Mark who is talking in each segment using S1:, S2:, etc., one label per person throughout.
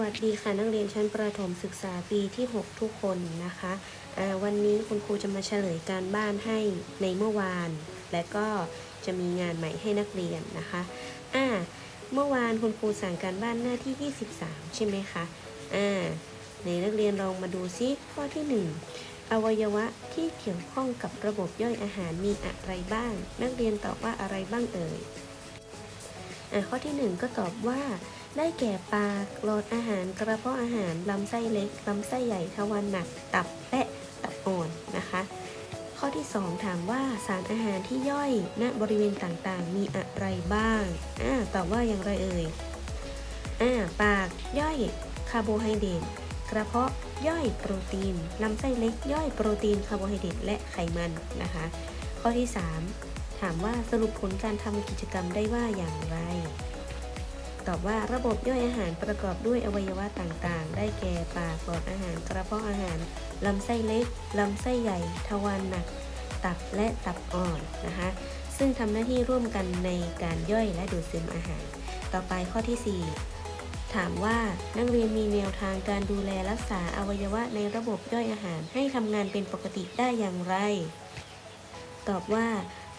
S1: วัสดีค่ะนักเรียนชั้นประถมศึกษาปีที่ 6 ทุกคนนะคะวันนี้คุณครูจะมาเฉลยการบ้านให้ในเมื่อวาน และก็จะมีงานใหม่ให้นักเรียนนะคะอ่าเมื่อวานคุณครูสั่งการบ้านหน้าที่ 23 ใช่ไหมคะอ่าในนักเรียนลองมาดูซิข้อที่ 1 อวัยวะที่เกี่ยวข้องกับระบบย่อยอาหารมีอะไรบ้าง นักเรียนตอบว่าอะไรบ้างเอ่ยอะข้อที่ 1 ก็ตอบว่า ได้แก่ปากหลอดอาหารกระเพาะอาหาร ลำไส้เล็ก ลำไส้ใหญ่ทวารหนัก ตับและตับอ่อนนะคะ ข้อที่ 2 ถามว่าสารอาหารที่ย่อยณบริเวณต่างๆ มีอะไรบ้างอ่าตอบว่าอย่างไรเอ่ยอ่าปากย่อยคาร์โบไฮเดรตกระเพาะย่อยโปรตีน ลำไส้เล็กย่อยโปรตีนคาร์โบไฮเดรตและไขมันนะคะ ข้อที่ 3 ถามว่าสรุปผลการทำกิจกรรมได้ว่าอย่างไร ตอบว่าระบบย่อยอาหารประกอบด้วยอวัยวะต่างๆ ได้แก่ปากหลอดอาหารกระเพาะอาหารลำไส้เล็กลำไส้ใหญ่ ทวารหนัก ตับและตับอ่อนนะคะ ซึ่งทำหน้าที่ร่วมกันในการย่อยและดูดซึมอาหาร ต่อไปข้อที่ 4 ถามว่านักเรียนมีแนวทางการดูแลรักษาอวัยวะในระบบย่อยอาหารให้ทำงานเป็นปกติได้อย่างไร ตอบว่า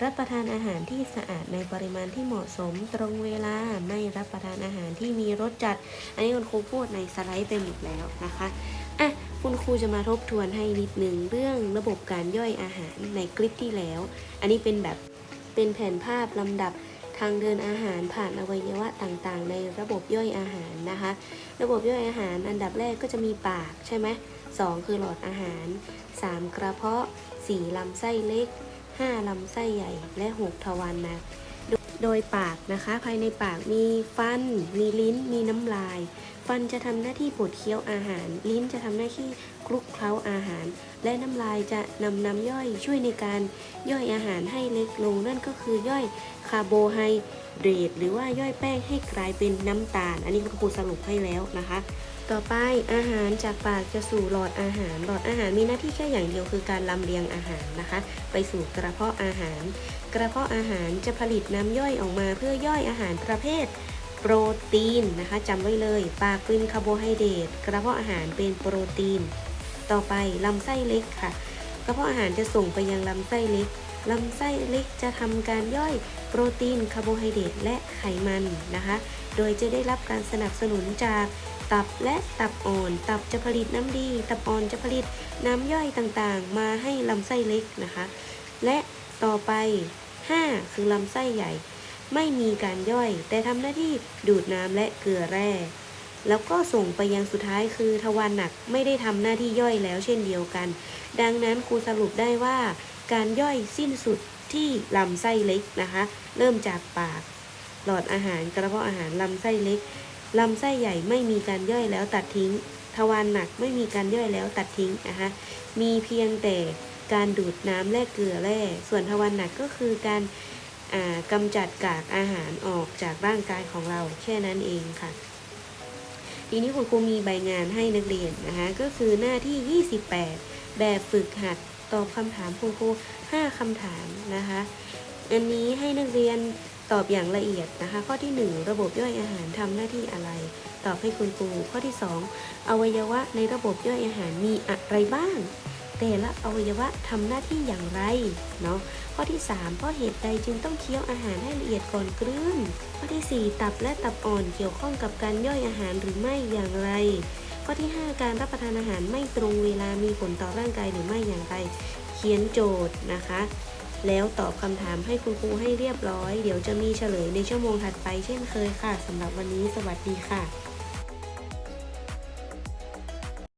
S1: รับประทานอาหารที่สะอาดในปริมาณที่เหมาะสมตรงเวลาไม่รับประทานอาหารที่มีรสจัด อันนี้คุณครูพูดในสไลด์ไปหมดแล้วนะคะอะคุณครูจะมาทบทวนให้นิดหนึ่งเรื่องระบบการย่อยอาหารในคลิปที่แล้ว อันนี้เป็นแบบเป็นแผนภาพลำดับทางเดินอาหารผ่านอวัยวะต่างๆ ในระบบย่อยอาหารนะคะ ระบบย่อยอาหารอันดับแรกก็จะมีปากใช่ไหมสองคือหลอดอาหารสามกระเพาะสี่ลำไส้เล็ก 5 ลำไส้ใหญ่ และ 6 ทวารหนัก โดยปากนะคะ ภายในปากมีฟัน มีลิ้น มีน้ำลาย ฟันจะทำหน้าที่บดเคี้ยวอาหาร ลิ้นจะทำหน้าที่คลุกเคล้าอาหาร และน้ำลายจะนำน้ำย่อยช่วยในการย่อยอาหารให้เล็กลง นั่นก็คือย่อยคาร์โบไฮเดรตหรือว่าย่อยแป้งให้กลายเป็นน้ำตาล อันนี้คุณครูสรุปให้แล้วนะคะ ต่อไปอาหารจากปากจะสู่หลอดอาหาร หลอดอาหารมีหน้าที่แค่อย่างเดียวคือการลำเลียงอาหารนะคะ ไปสู่กระเพาะอาหาร กระเพาะอาหารจะผลิตน้ำย่อยออกมาเพื่อย่อยอาหารประเภทโปรตีนนะคะจำไว้เลย ปากเป็นคาร์โบไฮเดรตกระเพาะอาหารเป็นโปรตีน ต่อไปลำไส้เล็กค่ะ กระเพาะอาหารจะส่งไปยังลำไส้เล็กลำไส้เล็กจะทำการย่อยโปรตีนคาร์โบไฮเดรตและไขมันนะคะ โดยจะได้รับการสนับสนุนจาก ตับและตับอ่อน ตับจะผลิตน้ำดี ตับอ่อนจะผลิตน้ำย่อยต่างๆ มาให้ลำไส้เล็กนะคะ และต่อไป 5 คือลำไส้ใหญ่ ไม่มีการย่อย แต่ทำหน้าที่ดูดน้ำและเกลือแร่ แล้วก็ส่งไปยังสุดท้ายคือทวารหนักไม่ได้ทำหน้าที่ย่อยแล้วเช่นเดียวกัน ดังนั้นครูสรุปได้ว่า การย่อยสิ้นสุดที่ลำไส้เล็กนะคะ เริ่มจากปาก หลอดอาหารกระเพาะอาหารลำไส้เล็ก ลำไส้ใหญ่ไม่มีการย่อยแล้วตัดทิ้ง ทวารหนักไม่มีการย่อยแล้วตัดทิ้งนะคะมีเพียงแต่การดูดน้ำและเกลือแร่ ส่วนทวารหนักก็คือการอ่ากำจัดกากอาหารออกจากร่างกายของเราแค่นั้นเองค่ะ ทีนี้คุณครูมีใบงานให้นักเรียนนะคะก็คือหน้าที่ 28 แบบฝึกหัดตอบคำถามคุณครู5คำถามนะคะ อันนี้ให้นักเรียน ตอบอย่างละเอียดนะคะ ข้อที่ 1 ระบบย่อยอาหารทำหน้าที่อะไร ตอบให้คุณครูข้อที่ 2 อวัยวะในระบบย่อยอาหารมีอะไรบ้าง แต่ละอวัยวะทำหน้าที่อย่างไรเนาะข้อที่ 3 เพราะเหตุใดจึงต้องเคี้ยวอาหารให้ละเอียดก่อนกลืนข้อทีสี่ 4 ตับและตับอ่อนเกี่ยวข้องกับการย่อยอาหารหรือไม่อย่างไรข้อที่ 5 การรับประทานอาหารไม่ตรงเวลามีผลต่อร่างกายหรือไม่อย่างไร เขียนโจทย์นะคะ แล้วตอบคำถามให้คุณครูให้เรียบร้อย เดี๋ยวจะมีเฉลยในชั่วโมงถัดไปเช่นเคยค่ะสำหรับวันนี้สวัสดีค่ะ